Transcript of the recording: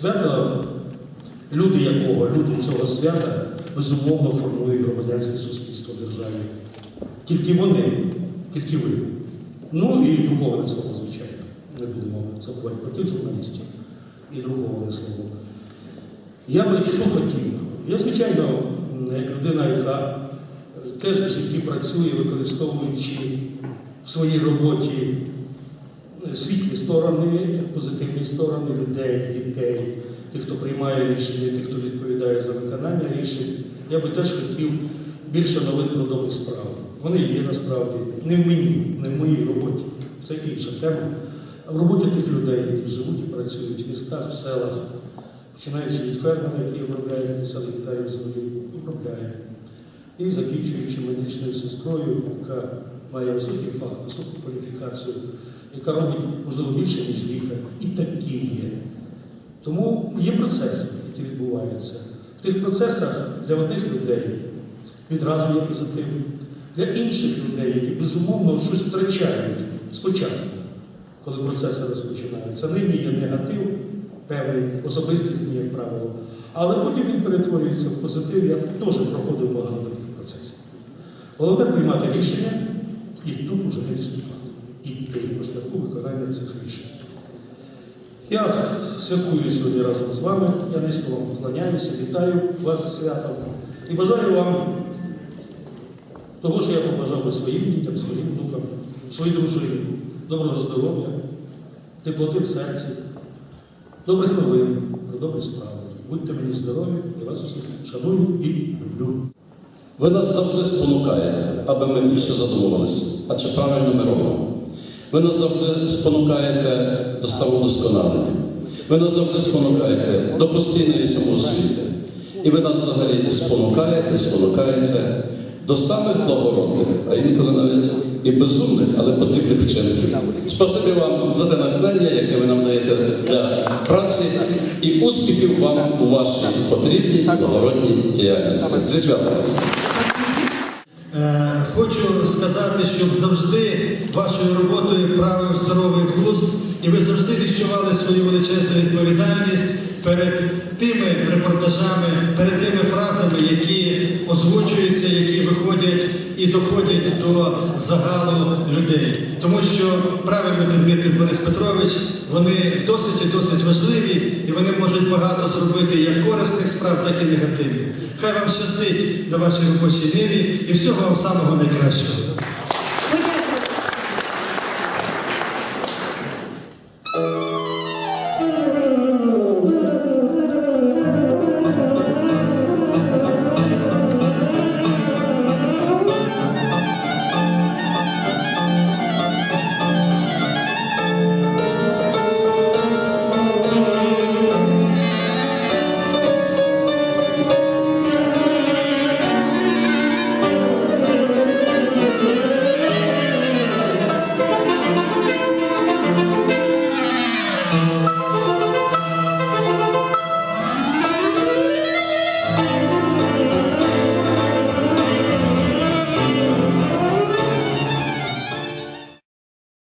Свято, люди якого, люди цього свята безумовно формують громадянське суспільство державі. Тільки вони, тільки ви. Ну і духовне слово, звичайно. Не будемо забувати про тих журналістів і духовне слово. Я би що хотів? Я, звичайно, людина, яка теж в житті працює, використовуючи в своїй роботі світлі сторони, позитивні сторони людей, дітей, тих, хто приймає рішення, тих, хто відповідає за виконання рішень. Я би теж хотів більше новин про добрі справи. Вони є насправді не в мені, не в моїй роботі. Це інша тема. А в роботі тих людей, які живуть і працюють в містах, в селах, починаючи від фермера, який обробляє 50 гектарів землі, обробляє, і закінчуючи медичною сестрою, яка має високий фах, високу кваліфікацію, яка робить, можливо, більше, ніж лікар. І такі є. Тому є процеси, які відбуваються. В тих процесах для одних людей відразу є позитив, для інших людей, які безумовно щось втрачають спочатку, коли процеси розпочинаються. Нині є негатив, певний, особистісний, як правило, але потім він перетворюється в позитив. Я теж проходив багато таких процесів. Головне приймати рішення і тут уже не відступати. Іти по шляху виконання цих рішень. Я святкую сьогодні разом з вами. Я низько вам вклоняюся, вітаю вас святом і бажаю вам того, що я побажав би своїм дітям, своїм внукам, своїй дружині, доброго здоров'я, теплоти в серці, добрих новин, про добрі справи. Будьте мені здорові, я вас всіх шаную і люблю. Ви нас завжди спонукаєте, аби ми більше задумувалися, а чи правильно ми робимо. Ви нас завжди спонукаєте до самодосконалення. Ви нас завжди спонукаєте до постійної самоосвіти. І ви нас взагалі спонукаєте, спонукаєте до самих благородних, а інколи навіть і безумних, але потрібних вчинків. Спасибі вам за те натхнення, яке ви нам даєте для праці, і успіхів вам у вашій потрібній благородній діяльності. Зі святом! Е, Хочу сказати, щоб завжди вашою роботою правив здоровий глузд, і ви завжди відчували свою величезну відповідальність перед тими репортажами, перед тими фразами, які озвучуються, які виходять і доходять до загалу людей. Тому що правильно підмітив Борис Петрович, вони досить і досить важливі, і вони можуть багато зробити як корисних справ, так і негативних. Хай вам щастить на вашій робочій ниві і всього вам самого найкращого.